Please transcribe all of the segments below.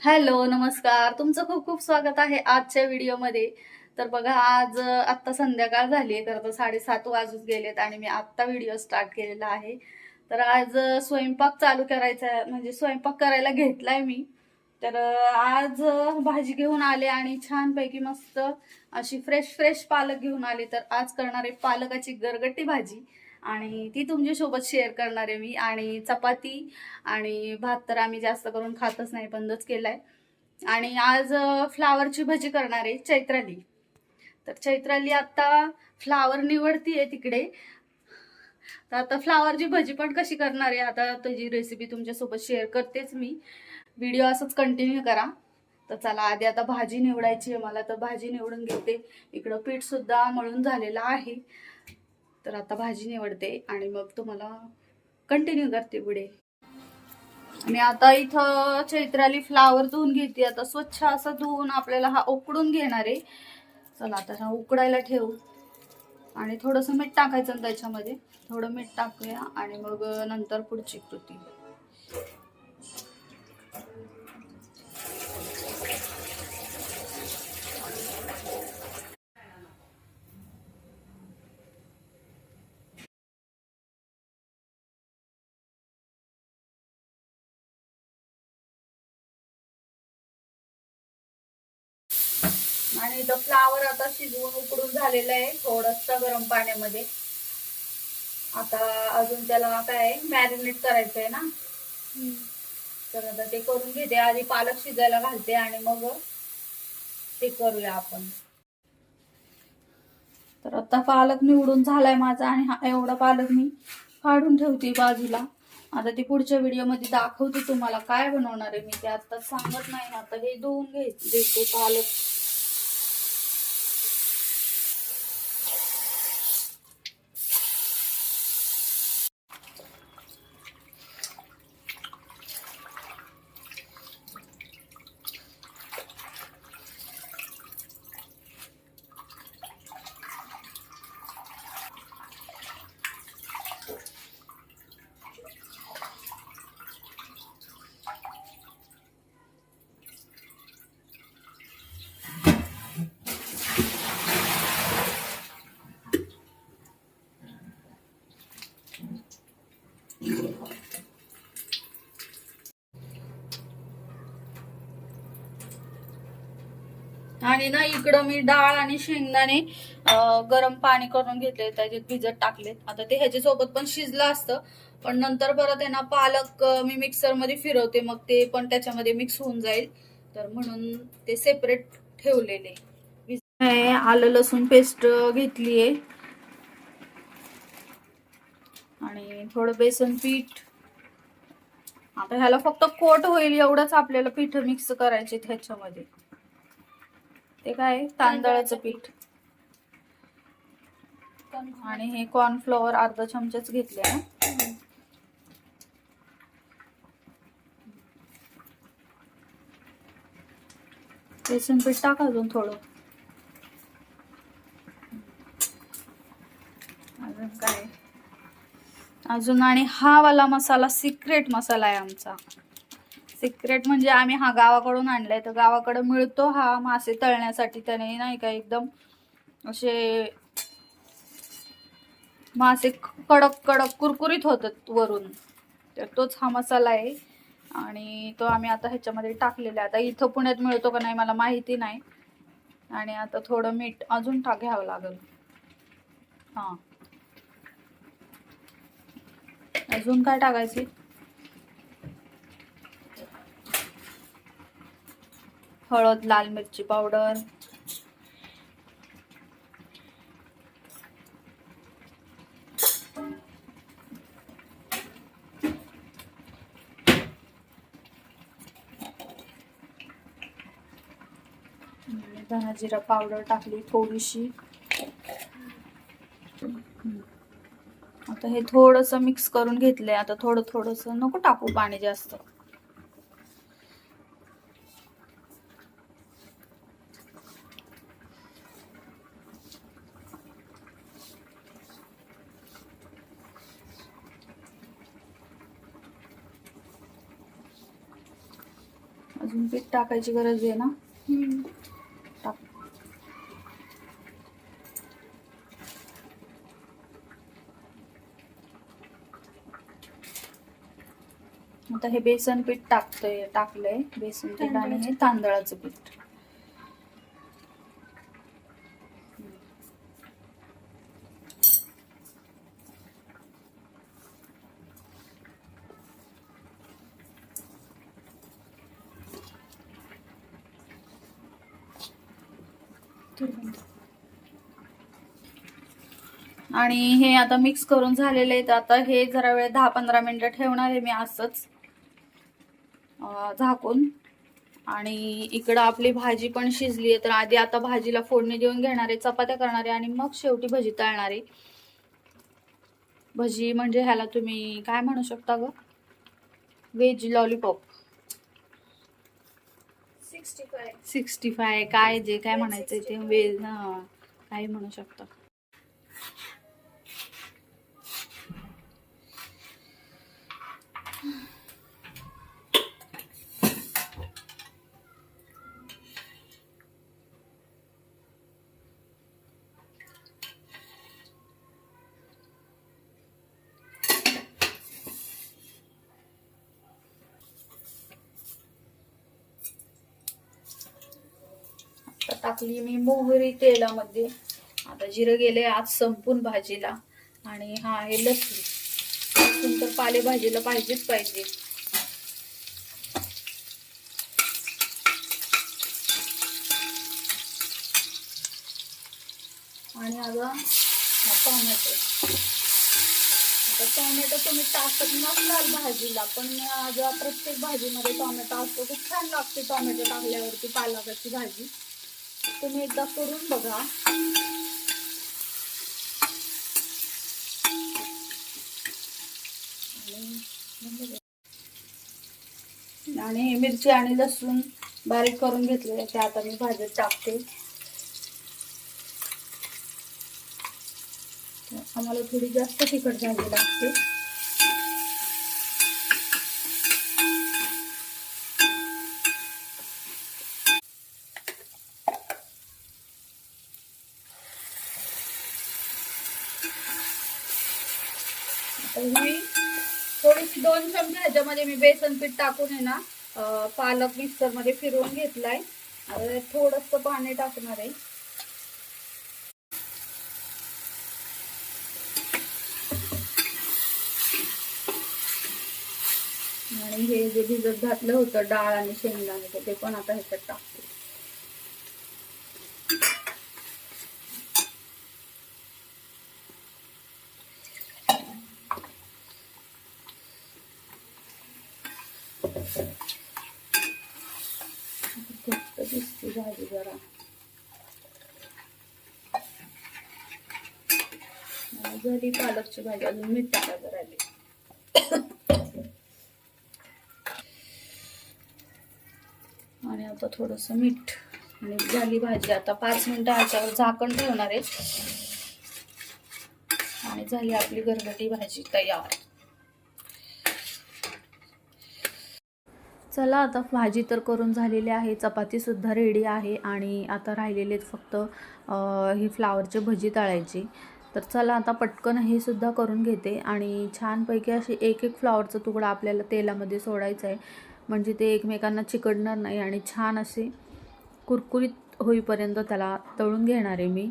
Hello नमस्कार. तुमचं खूप खूप स्वागत आहे आजच्या व्हिडिओमध्ये. तर बघा आज आत्ता संध्याकाळ झाली आहे. तर साडेसात वाजून गेलेत आणि मी आत्ता व्हिडिओ स्टार्ट केलेला आहे. तर आज स्वयंपाक चालू करायचा आहे, म्हणजे स्वयंपाक करायला घेतलाय मी. तर आज भाजी घेऊन आले आणि छानपैकी मस्त अशी फ्रेश फ्रेश पालक घेऊन आले. तर आज करणार आहे पालकाची गरगट्टी भाजी. आणि ती तुमच्यासोबत शेअर करणार आहे मी. आणि चपाती आणि भात तर आम्ही जास्त करून खातच नाही बंदच केलाय. आणि आज फ्लावरची भजी करणार आहे चैत्राली. तर चैत्राली आता फ्लावर निवडतीये तिकडे. तर आता फ्लावरची भजी पण कशी करणार आहे आता त्याची रेसिपी तुमच्यासोबत शेअर करतेच मी. व्हिडिओ असंच कंटिन्यू करा. तर चला आधी आता भाजी निवडायची आहे मला तर भाजी निवडून घेते. इकडं पीठ सुद्धा मळून झालेलं आहे. तर आता भाजी निवडते आणि मग तुम्हाला कंटिन्यू करते पुढे. मी आता इथं चैत्राली फ्लावर धुवून घेते. आता स्वच्छ असं धुवून आपल्याला हा उकडून घेणार आहे. चला आता हा उकडायला ठेवू. आणि थोडंसं मीठ टाकायचं त्याच्यामध्ये. थोडं मीठ टाकूया आणि मग नंतर पुढची कृती. आणि इथं फ्लावर आता शिजवून उकडून झालेलं आहे थोडस गरम पाण्यामध्ये. आता अजून त्याला काय मॅरिनेट करायचंय ना? तर आता ते करून घेते. आधी पालक शिजायला घालते आणि मग ते करूया आपण. तर आता पालक निवडून झालाय माझा आणि हा एवढा पालक मी काढून ठेवते बाजूला. आता ती पुढच्या व्हिडिओमध्ये दाखवते तुम्हाला काय बनवणार आहे मी. ते आता सांगत नाही. आता हे धुवून घे देते पालक. आणि ना इकडं मी डाळ आणि शेंगदाणे गरम पाणी करून घेतले त्याच्यात भिजत टाकले आता ते ह्याच्या सोबत पण शिजलं असतं पण नंतर परत आहे ना पालक मी मिक्सरमध्ये फिरवते मग ते पण त्याच्यामध्ये मिक्स होऊन जाईल. तर म्हणून ते सेपरेट ठेवलेले. आलं लसूण पेस्ट घेतलीये. आणि थोडं बेसन पीठ. आता ह्याला फक्त कोट होईल एवढंच आपल्याला पीठ मिक्स करायचे ह्याच्यामध्ये. ते काय तांदळाचं पीठ. आणि हे कॉर्नफ्लॉवर अर्धा चमचाच घेतले आहे. बेसन पीठ टाक अजून थोडं. अजून काय? अजून आणि हा वाला मसाला सिक्रेट मसाला आहे आमचा. सिक्रेट म्हणजे आम्ही हा गावाकडून आणलाय तर गावाकडे मिळतो हा मासे तळण्यासाठी. त्याने नाही का एकदम असे मासे कडक कडक कुरकुरीत होतात वरून. तर तोच हा मसाला आहे. आणि तो आम्ही आता ह्याच्यामध्ये टाकलेला आहे. आता इथं पुण्यात मिळतो का नाही मला माहिती नाही. आणि आता थोडं मीठ अजून टाक घ्यावं लागेल. हां. अजून काय टाकायचे? हळद लाल मिरची पावडर. धना जिरा पावडर टाकली थोडीशी. आता हे थोडस मिक्स करून घेतलंय. आता थोडं थोडस नको टाकू पाणी जास्त. अजून पीठ टाकायची गरज आहे ना? टाक. आता हे बेसन पीठ टाकतोय टाकलंय. बेसन पीठ आणि हे तांदळाचं पीठ. आणि हे आता मिक्स करून झालेले आहेत. आता हे जरा वेळ दहा पंधरा मिनटं ठेवणार आहे मी असंच. झाकून. आणि इकडं आपली भाजी पण शिजली आहे. तर आधी आता भाजीला फोडणी देऊन घेणार आहे चपात्या करणार आहे आणि मग शेवटी भजी तळणार आहे. भजी म्हणजे ह्याला तुम्ही काय म्हणू शकता ग? Veg lollipop sixty five. काय जे काय म्हणायचं ते व्हेज काय म्हणू शकता. टाकली मी मोहरी तेलामध्ये. आता जिरं गेले आज संपून भाजीला. आणि हा आहे लसूण. लसूण तर पालेभाजीला पाहिजेच पाहिजे. आणि आता हा टोमॅटो. आता टोमॅटो तुम्ही टाकत नसाल भाजीला पण आज प्रत्येक भाजीमध्ये टोमॅटो असतो. खूप छान लागते टोमॅटो टाकल्यावरती पालकाची भाजी. तुम्ही एकदा करून बघा. आणि- मिरची आणि लसूण बारीक करून घेतलेले ते आता मी भाजीत टाकते. आम्हाला थोडी जास्त तिखट भाजी लागते. मी थोडीशी दोन चमचे ह्याच्यामध्ये मी बेसन पीठ टाकून आहे ना पालक मिक्सरमध्ये फिरवून घेतलाय. थोडस पाणी टाकणार आहे. आणि हे जे भिजत घातलं होतं डाळ आणि शेंगदाणे ते पण आता ह्याच्यात टाकते. घट्ट दिसते भाजी जरा झाली पालकची भाजी अजून मीठ टाकायचं राहिले आणि आता थोडस मीठ आणि झाली भाजी. आता पाच मिनिटं ह्याच्यावर झाकण ठेवणार आहे. आणि झाली आपली गरगटी भाजी तयार. चला आता भाजी तर करून झालेली आहे चपातीसुद्धा रेडी आहे आणि आता राहिलेले फक्त ही फ्लावरची भजी तळायची. तर चला आता पटकन हे सुद्धा करून घेते आणि छानपैकी असे एक एक फ्लावरचा तुकडा आपल्याला तेलामध्ये सोडायचा आहे. म्हणजे ते एकमेकांना चिकडणार नाही आणि छान असे कुरकुरीत होईपर्यंत त्याला तळून घेणार आहे मी.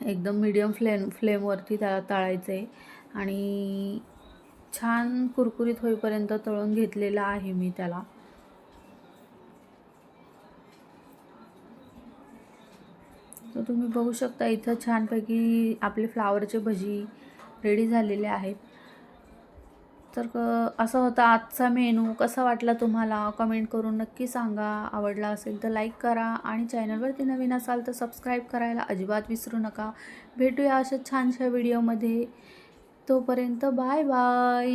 एकदम मीडियम फ्लेम फ्लेमवरती त्याला तळायचं आहे आणि छान कुरकुरीत होईपर्यंत तळून घेतलेला आहे मी त्याला. तर तुम्ही बघू शकता इथं छानपैकी आपले फ्लावरचे भजी रेडी झालेले आहेत. तर क- असा होता आजचा मेनू. कसा वाटला तुम्हाला? कमेंट करून नक्की सांगा. आवडला असेल तर लाईक करा आणि चॅनलवरती नवीन असाल तर सबस्क्राईब करायला अजिबात विसरू नका. भेटूया अशा छानशा व्हिडिओमध्ये तोपर्यंत बाय बाय